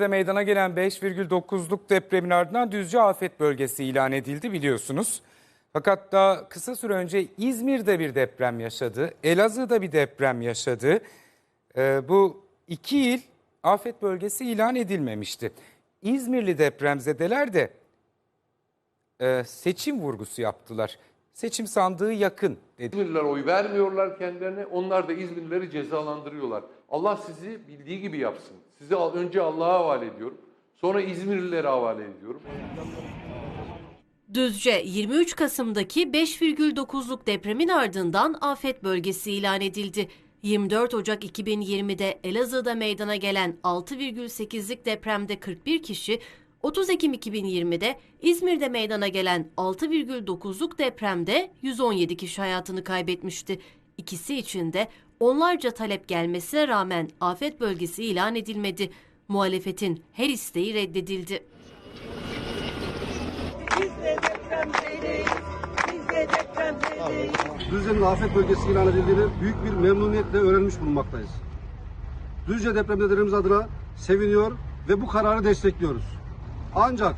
İzmir'de meydana gelen 5,9'luk depremin ardından Düzce afet bölgesi ilan edildi biliyorsunuz. Fakat daha kısa süre önce İzmir'de bir deprem yaşadı, Elazığ'da bir deprem yaşadı. Ee, bu iki il afet bölgesi ilan edilmemişti. İzmirli depremzedeler de e, seçim vurgusu yaptılar. Seçim sandığı yakın dedi. İzmirliler oy vermiyorlar kendilerine. Onlar da İzmirlileri cezalandırıyorlar. Allah sizi bildiği gibi yapsın. Sizi önce Allah'a havale ediyorum. Sonra İzmirlilere havale ediyorum. Düzce 23 Kasım'daki 5,9'luk depremin ardından afet bölgesi ilan edildi. 24 Ocak 2020'de Elazığ'da meydana gelen 6,8'lik depremde 41 kişi, 30 Ekim 2020'de İzmir'de meydana gelen 6,9'luk depremde 117 kişi hayatını kaybetmişti. İkisi için de onlarca talep gelmesine rağmen afet bölgesi ilan edilmedi. Muhalefetin her isteği reddedildi. Biz. Düzce'nin afet bölgesi ilan edildiğini büyük bir memnuniyetle öğrenmiş bulunmaktayız. Düzce depremzedelerimiz adına seviniyor ve bu kararı destekliyoruz. Ancak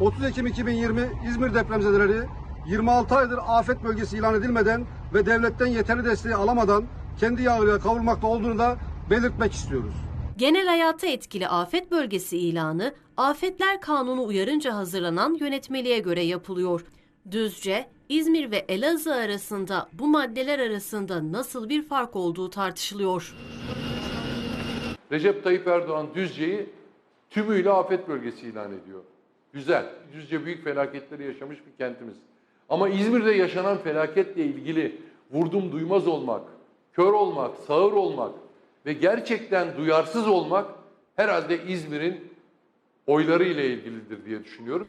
30 Ekim 2020 İzmir depremzedeleri 26 aydır afet bölgesi ilan edilmeden ve devletten yeterli desteği alamadan kendi yağıyla kavrulmakta olduğunu da belirtmek istiyoruz. Genel hayata etkili afet bölgesi ilanı, Afetler Kanunu uyarınca hazırlanan yönetmeliğe göre yapılıyor. Düzce, İzmir ve Elazığ arasında bu maddeler arasında nasıl bir fark olduğu tartışılıyor. Recep Tayyip Erdoğan Düzce'yi tümüyle afet bölgesi ilan ediyor. Güzel. Düzce büyük felaketleri yaşamış bir kentimiz. Ama İzmir'de yaşanan felaketle ilgili vurdum duymaz olmak, kör olmak, sağır olmak ve gerçekten duyarsız olmak herhalde İzmir'in oyları ile ilgilidir diye düşünüyorum.